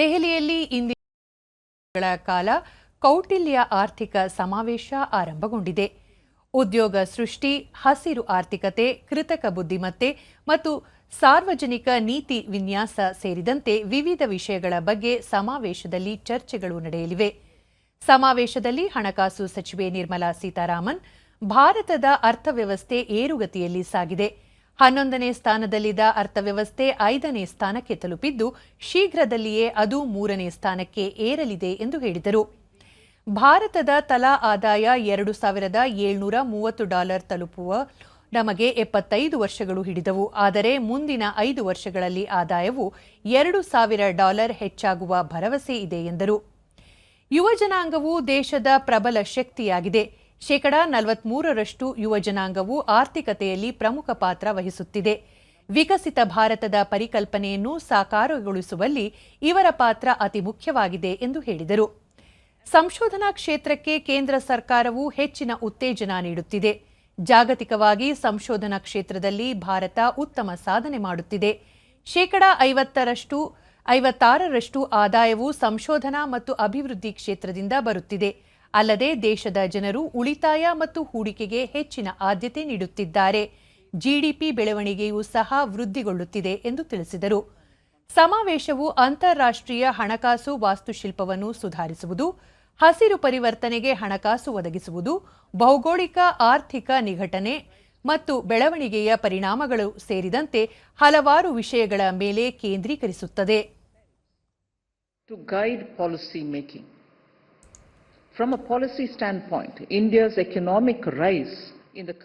ದೆಹಲಿಯಲ್ಲಿ ಇಂದಿನ ಕಾಲ ಕೌಟಿಲ್ಯ ಆರ್ಥಿಕ ಸಮಾವೇಶ ಆರಂಭಗೊಂಡಿದೆ. ಉದ್ಯೋಗ ಸೃಷ್ಟಿ, ಹಸಿರು ಆರ್ಥಿಕತೆ, ಕೃತಕ ಬುದ್ಧಿಮತ್ತೆ ಮತ್ತು ಸಾರ್ವಜನಿಕ ನೀತಿ ವಿನ್ಯಾಸ ಸೇರಿದಂತೆ ವಿವಿಧ ವಿಷಯಗಳ ಬಗ್ಗೆ ಸಮಾವೇಶದಲ್ಲಿ ಚರ್ಚೆಗಳು ನಡೆಯಲಿವೆ. ಸಮಾವೇಶದಲ್ಲಿ ಹಣಕಾಸು ಸಚಿವೆ ನಿರ್ಮಲಾ ಸೀತಾರಾಮನ್, ಭಾರತದ ಅರ್ಥವ್ಯವಸ್ಥೆ ಏರುಗತಿಯಲ್ಲಿ ಸಾಗಿದೆ. ಹನ್ನೊಂದನೇ ಸ್ಥಾನದಲ್ಲಿದ್ದ ಅರ್ಥವ್ಯವಸ್ಥೆ ಐದನೇ ಸ್ಥಾನಕ್ಕೆ ತಲುಪಿದ್ದು, ಶೀಘ್ರದಲ್ಲಿಯೇ ಅದು ಮೂರನೇ ಸ್ಥಾನಕ್ಕೆ ಏರಲಿದೆ ಎಂದು ಹೇಳಿದರು. ಭಾರತದ ತಲಾ ಆದಾಯ ಎರಡು ಸಾವಿರದ ಏಳ್ನೂರ ಮೂವತ್ತು ಡಾಲರ್ ತಲುಪುವ ನಮಗೆ ಎಪ್ಪತ್ತೈದು ವರ್ಷಗಳು ಹಿಡಿದವು. ಆದರೆ ಮುಂದಿನ ಐದು ವರ್ಷಗಳಲ್ಲಿ ಆದಾಯವು ಎರಡು ಸಾವಿರ ಡಾಲರ್ ಹೆಚ್ಚಾಗುವ ಭರವಸೆ ಇದೆ ಎಂದರು. ಯುವಜನಾಂಗವು ದೇಶದ ಪ್ರಬಲ ಶಕ್ತಿಯಾಗಿದೆ. ಶೇಕಡ ನಲವತ್ಮೂರರಷ್ಟು ಯುವ ಜನಾಂಗವು ಆರ್ಥಿಕತೆಯಲ್ಲಿ ಪ್ರಮುಖ ಪಾತ್ರ ವಹಿಸುತ್ತಿದೆ. ವಿಕಸಿತ ಭಾರತದ ಪರಿಕಲ್ಪನೆಯನ್ನು ಸಾಕಾರಗೊಳಿಸುವಲ್ಲಿ ಇವರ ಪಾತ್ರ ಅತಿ ಮುಖ್ಯವಾಗಿದೆ ಎಂದು ಹೇಳಿದರು. ಸಂಶೋಧನಾ ಕ್ಷೇತ್ರಕ್ಕೆ ಕೇಂದ್ರ ಸರ್ಕಾರವು ಹೆಚ್ಚಿನ ಉತ್ತೇಜನ ನೀಡುತ್ತಿದೆ. ಜಾಗತಿಕವಾಗಿ ಸಂಶೋಧನಾ ಕ್ಷೇತ್ರದಲ್ಲಿ ಭಾರತ ಉತ್ತಮ ಸಾಧನೆ ಮಾಡುತ್ತಿದೆ. ಶೇಕಡ ಐವತ್ತರಷ್ಟು, ಐವತ್ತಾರರಷ್ಟು ಆದಾಯವು ಸಂಶೋಧನಾ ಮತ್ತು ಅಭಿವೃದ್ಧಿ ಕ್ಷೇತ್ರದಿಂದ ಬರುತ್ತಿದೆ. ಅಲ್ಲದೆ ದೇಶದ ಜನರು ಉಳಿತಾಯ ಮತ್ತು ಹೂಡಿಕೆಗೆ ಹೆಚ್ಚಿನ ಆದ್ಯತೆ ನೀಡುತ್ತಿದ್ದಾರೆ ಜಿಡಿಪಿ ಬೆಳವಣಿಗೆಯೂ ಸಹ ವೃದ್ಧಿಗೊಳ್ಳುತ್ತಿದೆ ಎಂದು ತಿಳಿಸಿದರು ಸಮಾವೇಶವು ಅಂತಾರಾಷ್ಟ್ರೀಯ ಹಣಕಾಸು ವಾಸ್ತುಶಿಲ್ಪವನ್ನು ಸುಧಾರಿಸುವುದು, ಹಸಿರು ಪರಿವರ್ತನೆಗೆ ಹಣಕಾಸು ಒದಗಿಸುವುದು, ಭೌಗೋಳಿಕ ಆರ್ಥಿಕ ನಿಘಟನೆ ಮತ್ತು ಬೆಳವಣಿಗೆಯ ಪರಿಣಾಮಗಳು ಸೇರಿದಂತೆ ಹಲವಾರು ವಿಷಯಗಳ ಮೇಲೆ ಕೇಂದ್ರೀಕರಿಸುತ್ತದೆ to guide policy making. From a policy standpoint, India's economic rise in the